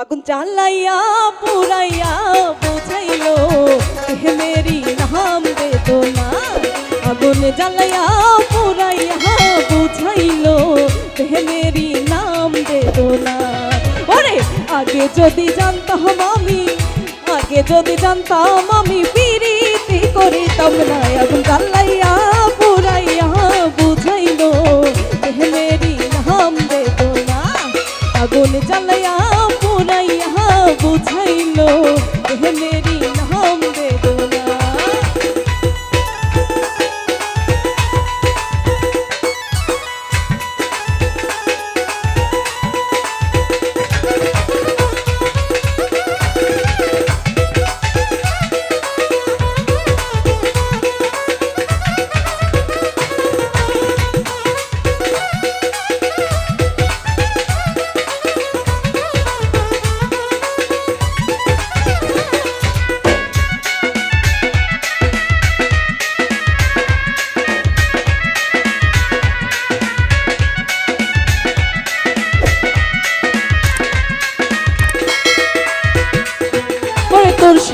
আগুন জ্বালাইয়া, পুরাইয়া বুঝাইলো মেরি নাম বেদনা আগুন জ্বালাইয়া, পুরাইয়া বুঝাইলো মেরি নাম বেদনা ওরে, আগে যদি জানতাম আমি, আগে যদি জানতাম আমি পিরিতি করিতাম না। আগুন জ্বালাইয়া, পুরাইয়া বুঝাইলো মেরি নাম বেদনা আগুন জ্বালাইয়া পুরাইয়া বুঝাইলো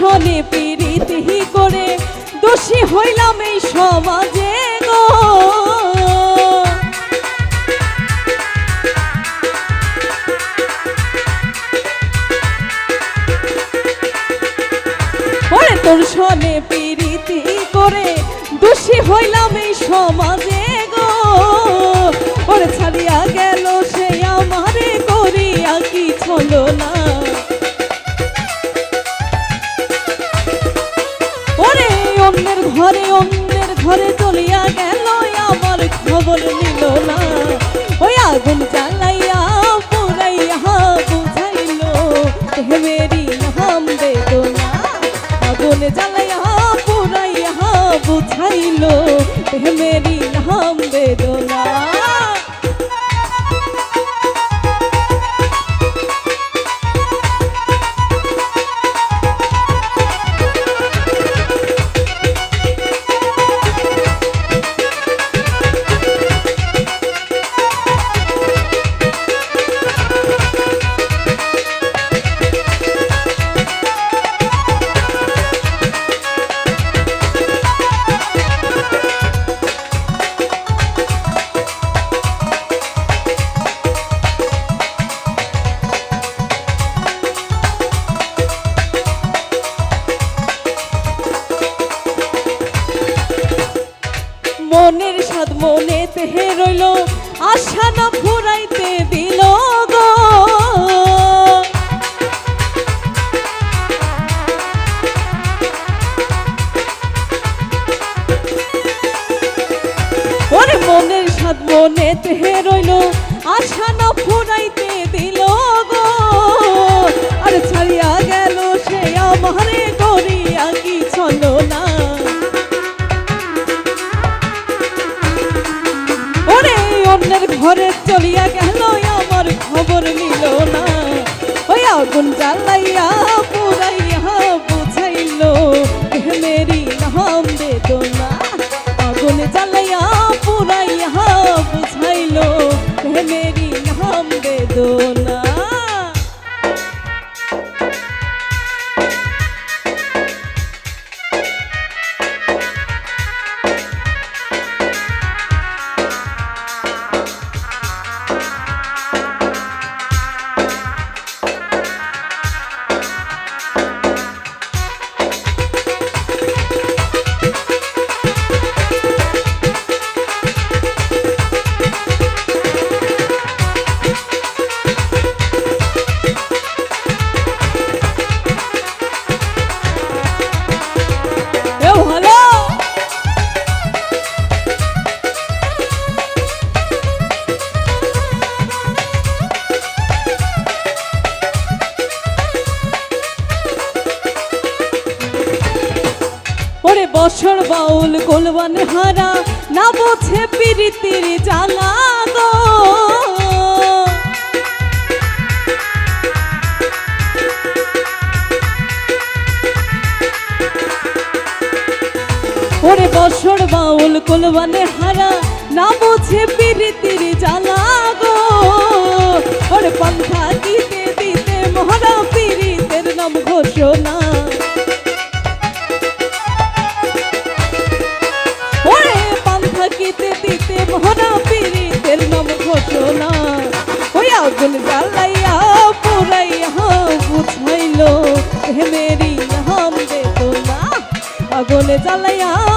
তোর সনে করে দোষী হইলাম এই সমাজে গো। তোর সনে পিরিতি করে দোষী হইলাম এই সমাজে গো। ওরে ছাড়িয়া জ্বালাইয়া পুরাইয়া বুঝাইলো মেরি আশা না ফুরাইতে দিল গো। মনের স্বাদ মনে তেহে রইল আশা না ফুরাইতে দিল গো। আর ছাড়িয়া গেল সে আমারে, করিয়া কি চলো না অন্যের ঘরে চলিয়া গেল, আমার খবর নিল না। ওই আগুন জ্বালাইয়া পুরাইয়া বুঝাইল মেরি নাম বেদনা। আগুন জ্বালাইয়া পুরাইয়া বুঝাইল মেরি নাম বেদনা। বছর বাউল গোলবান হারা, না বোঝে পিরিতির জ্বালা গো। ওরে বছর বাউল কোলবানে হারা, না বোঝে পিরিতির আগুন জ্বালাইয়া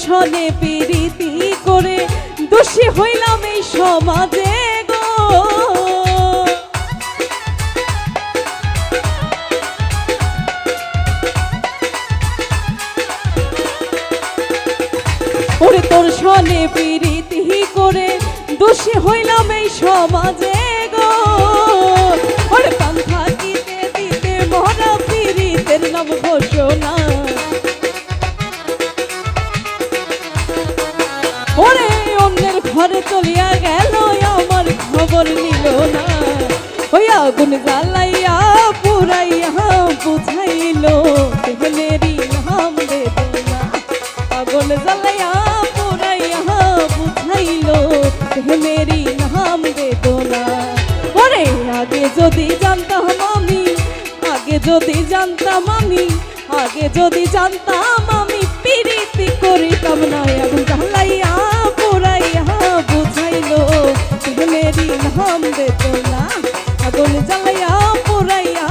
সনে পিরিতি করে দোষী হইলাম এই সমাজে তোর সনে পিরিতি করে দোষী হইলাম এই সমাজে না। আগুন জ্বালাইয়া পুরাইয়া বুঝাইল মেরি নাম দেব না। আগুন জ্বালাইয়া পুরাইয়া বুঝাইল মেরি নাম দেব না। ওরে, আগে যদি জানতাম আমি, আগে যদি জানতাম আমি, আগে যদি জানতাম আমি, পিরিতি করিতাম না। আগুন দেত না আগুন জ্বালাইয়া পুরাইয়া